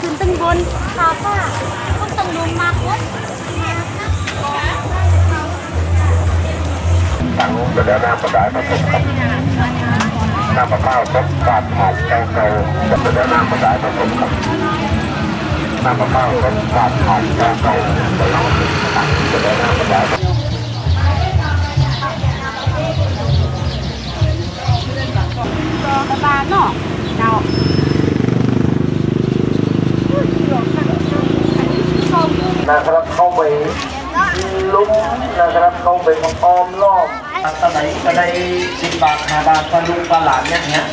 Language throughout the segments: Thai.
ขึ้นตึงบนขาป้าก็ต้องลงมาคดทางนู้นจะแล้วน้ำประดายผสมกับหน้ำมะพร้าวรสฝาดหอมแกงเตาจะแล้วน้ำประดายผสมกับหน้ำมะพร้าวรสฝาดหอมแกงเตาจะแล้วน้ำประดายรอกระบาลเนาะเจ้า นะครับเข้าไปลุ้มนะครับเข้าไปอ้อมล้อมตอนไหนก็ได้สิบบาทห้าบาทปลาลูกปลาหลานเนี่ยเนี้ย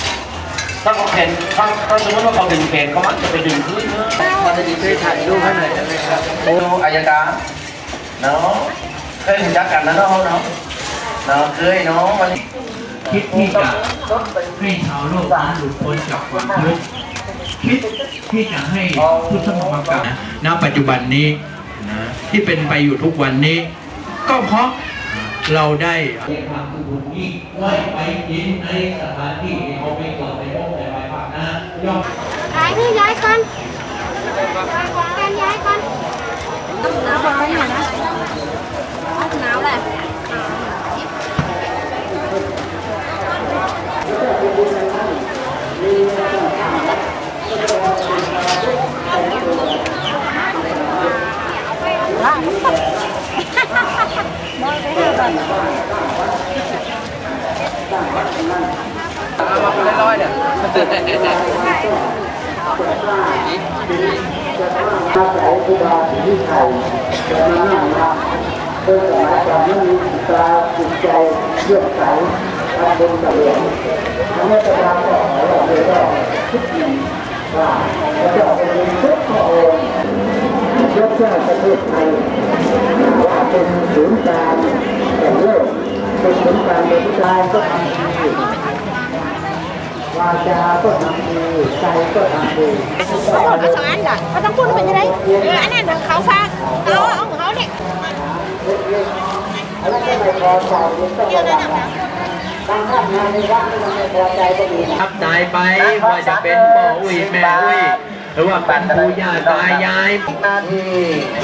ถ้าเขาเข็นถ้าถ้าสมมติว่าเขาดึงเข็นเขามักจะไปดึงพื้นเนอะมาด้ดีเคยถ่ายรูปให้หน่อยได้ไหมครับโอ้อายการเนาะเคยรู้จักกันนะเนาะเนาะเนาะเคยเนาะวันนี้คิดที่จะให้ชาวโลกนั้นหลุดพ้นจากความทุกข์คิดที่จะให้พุทธมรรคณปัจจุบันนี้ ที่เป็นไปอยู่ทุกวันนี้ ก็เพราะเราได้ทำทุกนี้ไว้ไปกินในสถานที่ที่เขาไม่เกิดในโลกในใบปากนะย่อมย้ายนี่ย้ายก่อนการย้ายก่อนหนาวร้อนเนี่ยนะหนาวแหละอา ศัยพุทธาที่ไทยแต่มานั่งนับเพื่อสมัยก่อนนั้นมีตาจิตใจเลื่อมใสทำบุญกับหลวงทั้งนี้จะทำต่อเราเลยก็คิดดีว่าเราจะเป็นทุกพระองค์ยกชาติประเทศไทยว่าเป็นศูนย์กลาง แห่งโลกเป็นศูนย์กานทุกทายก็ทำดีวาจาก็ทำดีใจก็ทำดีเขาบอกมาสองอันก่อนเขาต้องพูดเป็นยังไงเอออันนั้นเดี๋ยวเขาฟังเอาเอาของเขาเนี่ยแล้วก็ไม่พอใจต้องระวังนะบางท่านงานในวัดไม่พอใจก็มีนะทับตายไปว่าจะเป็นพ่ออุ้ยแม่อุ้ย รือว่าเป็นปู่ย่าตายายหน้าที่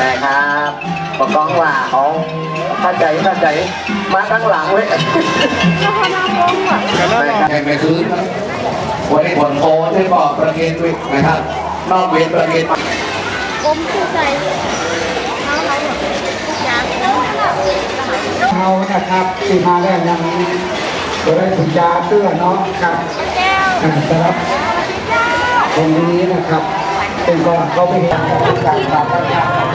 นะครับปกองว่าของข้าใจข้าใจมาข้งหลังเว้ยแข่งไปคืนครับวันนี้ผลโตที่บอกประเคนวิกนะครับนอกเว้นประเคนอมคู่ใจเขาเขาทุกอย่างเรานะครับที่มาแรกยังจะได้ถุงยาเสื้อเนาะครับแก้วอ่าสำหรับตรงนี้นะครับ เป็นก่อนเขาเปเห็นการปราบประชาชน